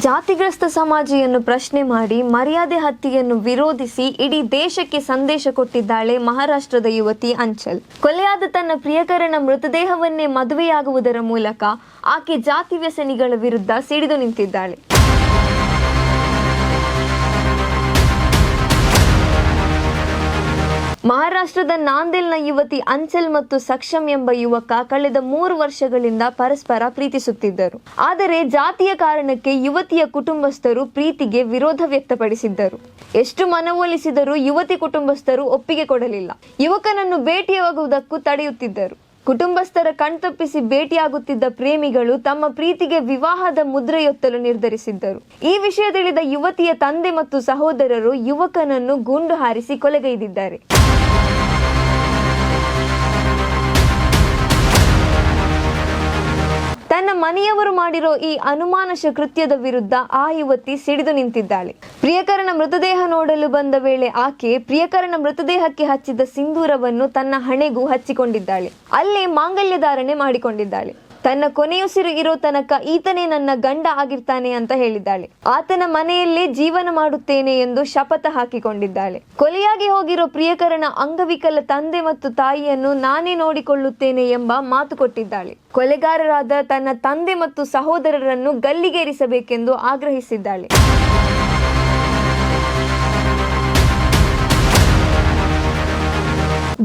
ಜಾತಿಗ್ರಸ್ತ ಸಮಾಜಿಯನ್ನು ಪ್ರಶ್ನೆ ಮಾಡಿ ಮರ್ಯಾದೆ ಹತ್ಯೆಯನ್ನು ವಿರೋಧಿಸಿ ಇಡೀ ದೇಶಕ್ಕೆ ಸಂದೇಶ ಕೊಟ್ಟಿದ್ದಾಳೆ ಮಹಾರಾಷ್ಟ್ರದ ಯುವತಿ ಅಂಚಲ್. ಕೊಲೆಯಾದ ತನ್ನ ಪ್ರಿಯಕರನ ಮೃತದೇಹವನ್ನೇ ಮದುವೆಯಾಗುವುದರ ಮೂಲಕ ಆಕೆ ಜಾತಿ ವ್ಯಸನಿಗಳ ವಿರುದ್ಧ ಸಿಡಿದು ನಿಂತಿದ್ದಾಳೆ. ಮಹಾರಾಷ್ಟ್ರದ ನಾಂದೇಲ್ನ ಯುವತಿ ಅಂಚಲ್ ಮತ್ತು ಸಕ್ಷಮ್ ಎಂಬ ಯುವಕ ಕಳೆದ ಮೂರು ವರ್ಷಗಳಿಂದ ಪರಸ್ಪರ ಪ್ರೀತಿಸುತ್ತಿದ್ದರು. ಆದರೆ ಜಾತಿಯ ಕಾರಣಕ್ಕೆ ಯುವತಿಯ ಕುಟುಂಬಸ್ಥರು ಪ್ರೀತಿಗೆ ವಿರೋಧ ವ್ಯಕ್ತಪಡಿಸಿದ್ದರು. ಎಷ್ಟು ಮನವೊಲಿಸಿದರೂ ಯುವತಿ ಕುಟುಂಬಸ್ಥರು ಒಪ್ಪಿಗೆ ಕೊಡಲಿಲ್ಲ. ಯುವಕನನ್ನು ಭೇಟಿಯಾಗುವುದಕ್ಕೂ ತಡೆಯುತ್ತಿದ್ದರು. ಕುಟುಂಬಸ್ಥರ ಕಣ್ತಪ್ಪಿಸಿ ಭೇಟಿಯಾಗುತ್ತಿದ್ದ ಪ್ರೇಮಿಗಳು ತಮ್ಮ ಪ್ರೀತಿಗೆ ವಿವಾಹದ ಮುದ್ರೆಯೊತ್ತಲು ನಿರ್ಧರಿಸಿದ್ದರು. ಈ ವಿಷಯ ತಿಳಿದ ಯುವತಿಯ ತಂದೆ ಮತ್ತು ಸಹೋದರರು ಯುವಕನನ್ನು ಗುಂಡು ಹಾರಿಸಿ ಕೊಲೆಗೈದಿದ್ದಾರೆ. ತನ್ನ ಮನೆಯವರು ಮಾಡಿರೋ ಈ ಅನುಮಾನಶ ಕೃತ್ಯದ ವಿರುದ್ಧ ಆ ಯುವತಿ ಸಿಡಿದು ನಿಂತಿದ್ದಾಳೆ. ಪ್ರಿಯಕರನ ಮೃತದೇಹ ನೋಡಲು ಬಂದ ವೇಳೆ ಆಕೆ ಪ್ರಿಯಕರನ ಮೃತದೇಹಕ್ಕೆ ಹಚ್ಚಿದ ಸಿಂಧೂರವನ್ನು ತನ್ನ ಹಣೆಗೂ ಹಚ್ಚಿಕೊಂಡಿದ್ದಾಳೆ. ಅಲ್ಲೇ ಮಾಂಗಲ್ಯ ಧಾರಣೆ ಮಾಡಿಕೊಂಡಿದ್ದಾಳೆ. ತನ್ನ ಕೊನೆಯುಸಿರು ಇರೋ ತನಕ ಈತನೇ ನನ್ನ ಗಂಡ ಆಗಿರ್ತಾನೆ ಅಂತ ಹೇಳಿದ್ದಾಳೆ. ಆತನ ಮನೆಯಲ್ಲೇ ಜೀವನ ಮಾಡುತ್ತೇನೆ ಎಂದು ಶಪಥ ಹಾಕಿಕೊಂಡಿದ್ದಾಳೆ. ಕೊಲೆಯಾಗಿ ಹೋಗಿರೋ ಪ್ರಿಯಕರನ ಅಂಗವಿಕಲ ತಂದೆ ಮತ್ತು ತಾಯಿಯನ್ನು ನಾನೇ ನೋಡಿಕೊಳ್ಳುತ್ತೇನೆ ಎಂಬ ಮಾತು ಕೊಟ್ಟಿದ್ದಾಳೆ. ಕೊಲೆಗಾರರಾದ ತನ್ನ ತಂದೆ ಮತ್ತು ಸಹೋದರರನ್ನು ಗಲ್ಲಿಗೇರಿಸಬೇಕೆಂದು ಆಗ್ರಹಿಸಿದ್ದಾಳೆ.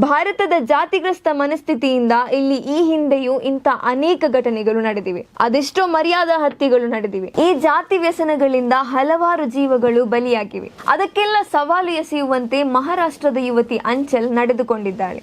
ಭಾರತದ ಜಾತಿಗ್ರಸ್ತ ಮನಸ್ಥಿತಿಯಿಂದ ಇಲ್ಲಿ ಈ ಹಿಂದೆಯೂ ಇಂಥ ಅನೇಕ ಘಟನೆಗಳು ನಡೆದಿವೆ. ಅದೆಷ್ಟೋ ಮರ್ಯಾದಾ ಹತ್ಯೆಗಳು ನಡೆದಿವೆ. ಈ ಜಾತಿ ವ್ಯಸನಗಳಿಂದ ಹಲವಾರು ಜೀವಗಳು ಬಲಿಯಾಗಿವೆ. ಅದಕ್ಕೆಲ್ಲ ಸವಾಲು ಎಸೆಯುವಂತೆ ಮಹಾರಾಷ್ಟ್ರದ ಯುವತಿ ಅಂಚಲ್ ನಡೆದುಕೊಂಡಿದ್ದಾಳೆ.